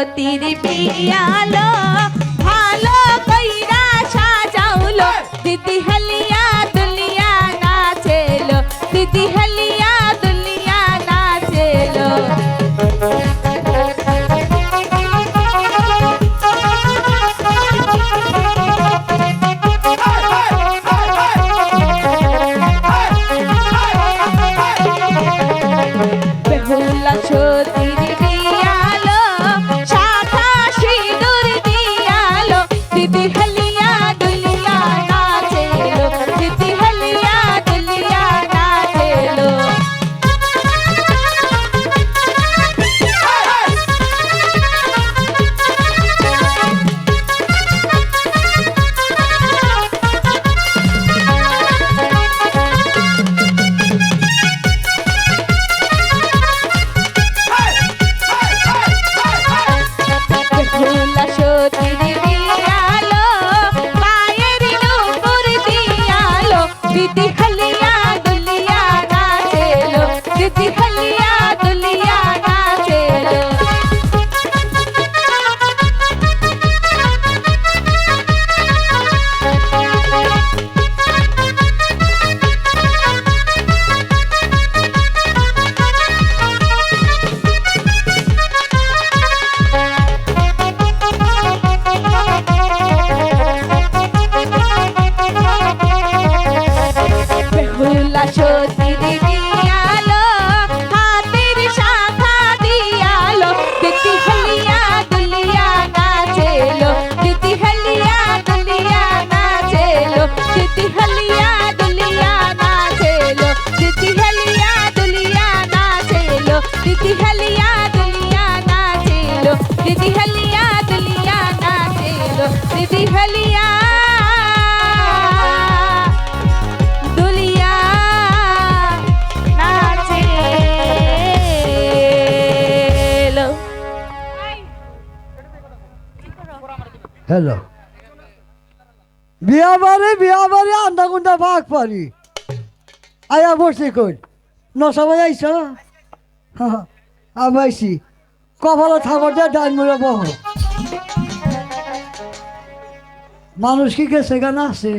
সতীর বিয়ালো দিদি নাচেলো দিদি হলিয়া দুলিয়া নাচেলো হ্যালো বিয়া বাড়ি বিয়া বাড়ি আন্দা গুন্দা ভাগ পারি আয়া বসছি কই? নশা আইস আমি আইসি কপালে থাকর ডাইন মুড়ে বহ। মানুষ কি গেছে গান আছে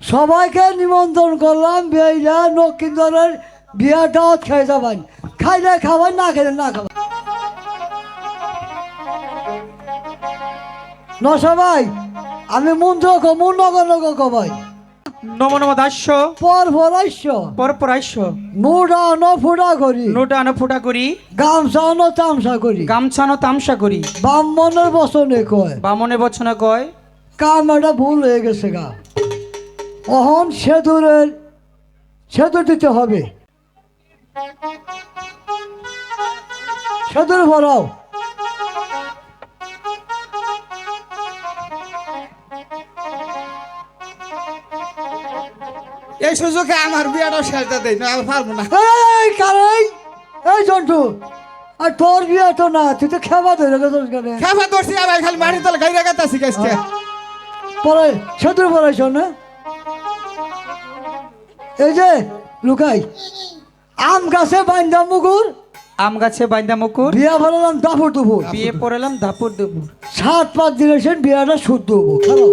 সবাইকে নিমন্ত্রণ করলাম বিয়েরা নকিন্দরের বিয়াটাও খেয়ে যাবেন। খাইলে খাবেন না খেলে না খাবেন। ন সবাই আমি মন্ত্র কমু নগর নগর কবাই নম নম দাস্য। পর ভরাইছ পরপরাস্য মুডা ন ফুটা করি। নোটা আনো ফুটা করি। গামছা ন তামসা করি। গামছানো তামসা করি। ব্রাহ্মণের বসনে কয়। বামনে বচনে কয়। কাম এটা ভুল হয়ে গেছে গা। অহন সেতুরের সেতু দিতে হবে। সেতুর ভরাও এই সুযোগে আমার বিয়াটা সেজটা দেই না আমি পারব না। এই কারণ এই জন্টু আর তোর বিয়ে তো না তুই তো খেবা ধরে গেছিস খেফা ধরছি আমি খালি মাটির তলে গাইরা গাইতাছি গাছকে পরে শত্রু পড়াইছ না। এই যে লুকাই। আম গাছে বাইন্দা মুগুর। আম গাছে বাইন্দা মুকুর। বিয়া ভরালাম দাপুর দুপুর। বিয়ে পড়ালাম দাপুর দুপুর। সাত পাঁচ দিনের বিয়াটা শুদ্ধ হব। খেলো